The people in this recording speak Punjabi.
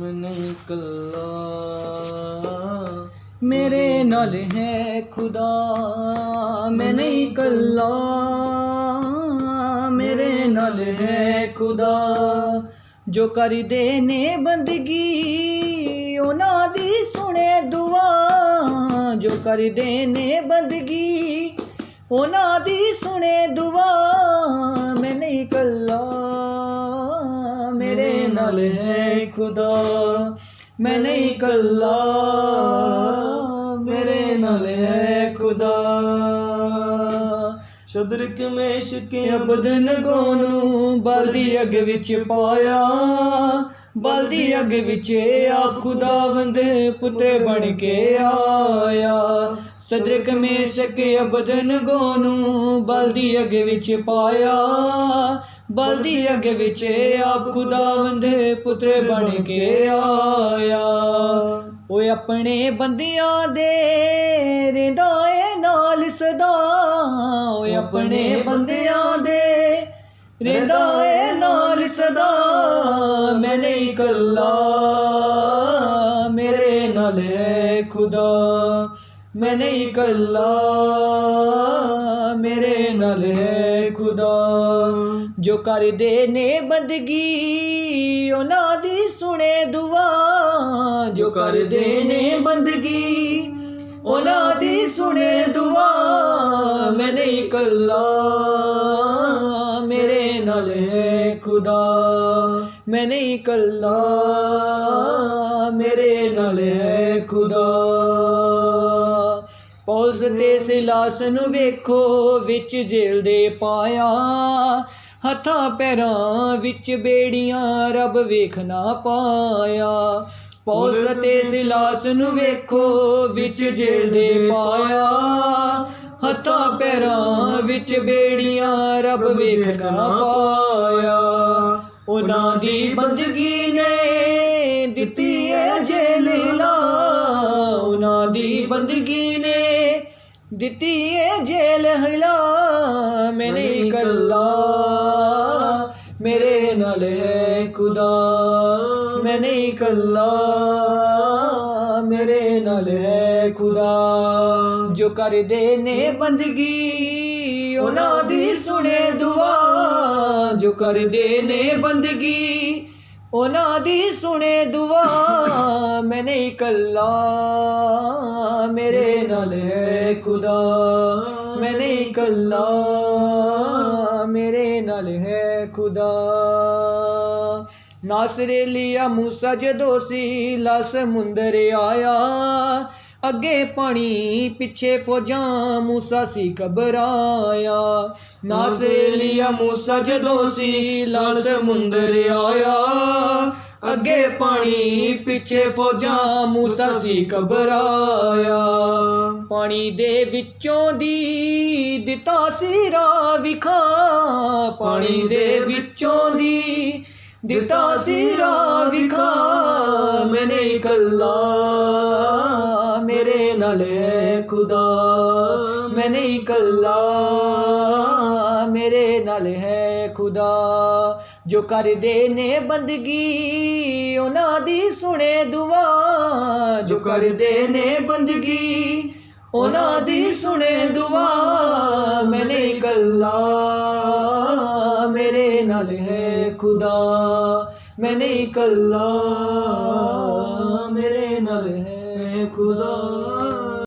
ਮੈਂ ਨਹੀਂ ਕੱਲਾ। ਮੇਰੇ ਨਾਲ ਹੈ ਖੁਦਾ ਮੈਂ ਨਹੀਂ ਕੱਲਾ। ਮੇਰੇ ਨਾਲ ਹੈ ਖੁਦਾ। ਜੋ ਕਰਦੇ ਨੇ ਬੰਦਗੀ ਉਹਨਾਂ ਦੀ ਸੁਣੇ ਦੁਆ। ਜੋ ਕਰਦੇ ਨੇ ਬੰਦਗੀ ਉਹਨਾਂ ਦੀ ਸੁਣੇ ਦੁਆ। ਮੈਂ ਨਹੀਂ ਕੱਲਾ। ਨਾਲ ਹੈ ਖੁਦਾ। ਮੈਂ ਨਹੀਂ ਕੱਲਾ ਮੇਰੇ ਨਾਲ ਹੈ ਖੁਦਾ। ਸ਼ਦਰ ਕਮੇਸ਼ ਕੇ ਅਬਦਨ ਗੋਨੂੰ ਬਲਦੀ ਅੱਗ ਵਿੱਚ ਪਾਇਆ। ਬਲਦੀ ਅੱਗ ਵਿੱਚ ਆਪ ਖੁਦਾਵੰਦ ਪੁੱਤਰ ਬਣ ਕੇ ਆਇਆ। ਸਦਰ ਕਮੇਸ਼ ਕੇ ਅਬਦਨ ਗੋਨੂੰ ਬਲਦੀ ਅੱਗ ਵਿੱਚ ਪਾਇਆ। ਬਲਦੀ ਅੱਗ ਵਿੱਚ ਆਪ ਖੁਦਾਵੰਦ ਪੁੱਤਰ ਬਣ ਕੇ ਆਇਆ। ਓਏ ਆਪਣੇ ਬੰਦਿਆਂ ਦੇ ਰਹਿੰਦਾ ਏ ਨਾਲ ਸਦਾ। ਓਏ ਆਪਣੇ ਬੰਦਿਆਂ ਦੇ ਰਹਿੰਦਾ ਏ ਨਾਲ ਸਦਾ। ਮੈਂ ਨਹੀਂ ਕੱਲਾ ਮੇਰੇ ਨਾਲ ਹੈ ਖੁਦਾ। ਮੈਂ ਨਹੀਂ ਕੱਲਾ ਮੇਰੇ ਨਾਲ ਹੈ ਖੁਦਾ। ਜੋ ਕਰਦੇ ਨੇ ਬੰਦਗੀ, ਉਹਨਾਂ ਦੀ ਸੁਣੇ ਦੁਆ। ਜੋ ਕਰਦੇ ਨੇ ਬੰਦਗੀ, ਉਹਨਾਂ ਦੀ ਸੁਣੇ ਦੁਆ। ਮੈਂ ਨਹੀਂ ਕੱਲਾ ਮੇਰੇ ਨਾਲ ਹੈ ਖੁਦਾ। ਮੈਂ ਨਹੀਂ ਕੱਲਾ ਮੇਰੇ ਨਾਲ ਹੈ ਖੁਦਾ। ਤੇ ਸਿਲਾਸ ਨੂੰ ਵੇਖੋ ਵਿੱਚ ਜੇਲ ਦੇ ਪਾਇਆ। ਹੱਥਾਂ ਪੈਰਾਂ ਵਿੱਚ ਬੇੜੀਆਂ ਰੱਬ ਵੇਖ ਨਾ ਪਾਇਆ। ਪੌਸ ਤੇ ਸਿਲਾਸ ਨੂੰ ਵੇਖੋ ਵਿੱਚ ਜੇਲ ਦੇ ਪਾਇਆ। ਹੱਥਾਂ ਪੈਰਾਂ ਵਿੱਚ ਬੇੜੀਆਂ ਰੱਬ ਵੇਖ ਨਾ ਪਾਇਆ। ਉਹਨਾਂ ਦੀ ਬੰਦਗੀ ਨੇ ਦਿੱਤੀ ਏ ਜੇਲ ਲਾ। ਉਹਨਾਂ ਦੀ ਬੰਦਗੀ ਨੇ ਦਿੱਤੀ ਏ ਜੇਲ ਹਿਲਾ ਮੈਂ ਨਹੀਂ ਕੱਲਾ ਮੇਰੇ ਨਾਲ ਹੈ ਖੁਦਾ। ਮੈਂ ਨਹੀਂ ਕੱਲਾ ਮੇਰੇ ਨਾਲ ਹੈ ਖੁਦਾ। ਜੋ ਕਰਦੇ ਨੇ ਬੰਦਗੀ ਉਹਨਾਂ ਦੀ ਸੁਣੇ ਦੁਆ। ਜੋ ਕਰਦੇ ਨੇ ਬੰਦਗੀ ਉਹਨਾਂ ਦੀ ਸੁਣੇ ਦੁਆ। ਮੈਂ ਨਹੀਂ ਕੱਲਾ ਮੇਰੇ ਨਾਲ ਹੈ ਖੁਦਾ ਮੈਂ ਨਹੀਂ ਕੱਲਾ ਮੇਰੇ ਨਾਲ ਹੈ ਖੁਦਾ। ਨਾਸਰੇਲੀਆ ਮੂਸਾ ਜਦੋਂ ਸੀ ਲਾ ਸਮੁੰਦਰ ਆਇਆ ਅੱਗੇ ਪਾਣੀ ਪਿੱਛੇ ਫੌਜਾਂ ਮੂਸਾ ਸੀ ਘਬਰਾਇਆ। ਨਾਸਰੇਲੀਆ ਮੂਸਾ ਜਦੋਂ ਸੀ ਲਾਲ ਸਮੁੰਦਰ ਆਇਆ ਅੱਗੇ ਪਾਣੀ ਪਿੱਛੇ ਫੌਜਾਂ ਮੂਸਾ ਸੀ ਘਬਰਾਇਆ। ਪਾਣੀ ਦੇ ਵਿੱਚੋਂ ਦੀ ਦਿੱਤਾ ਸਿਰਾ ਰਾਹ ਵਿਖਾ। ਪਾਣੀ ਦੇ ਵਿੱਚੋਂ ਦੀ ਦਿੱਤਾ ਸਿਰਾ ਵਿਖਾ। ਮੈਂ ਨਹੀਂ ਕੱਲਾ ਮੇਰੇ ਨਾਲ ਹੈ ਖੁਦਾ। ਮੈਂ ਨਹੀਂ ਕੱਲਾ ਮੇਰੇ ਨਾਲ ਹੈ ਖੁਦਾ। ਜੋ ਕਰਦੇ ਨੇ ਬੰਦਗੀ, ਉਹਨਾਂ ਦੀ ਸੁਣੇ ਦੁਆ। ਜੋ ਕਰਦੇ ਨੇ ਬੰਦਗੀ ਉਹਨਾਂ ਦੀ ਸੁਣੇ ਦੁਆ ਮੈਂ ਨਹੀਂ ਕੱਲਾ ਮੇਰੇ ਨਾਲ ਹੈ ਖੁਦਾ ਮੈਂ ਨਹੀਂ ਕੱਲਾ ਮੇਰੇ ਨਾਲ ਹੈ ਖੁਦਾ।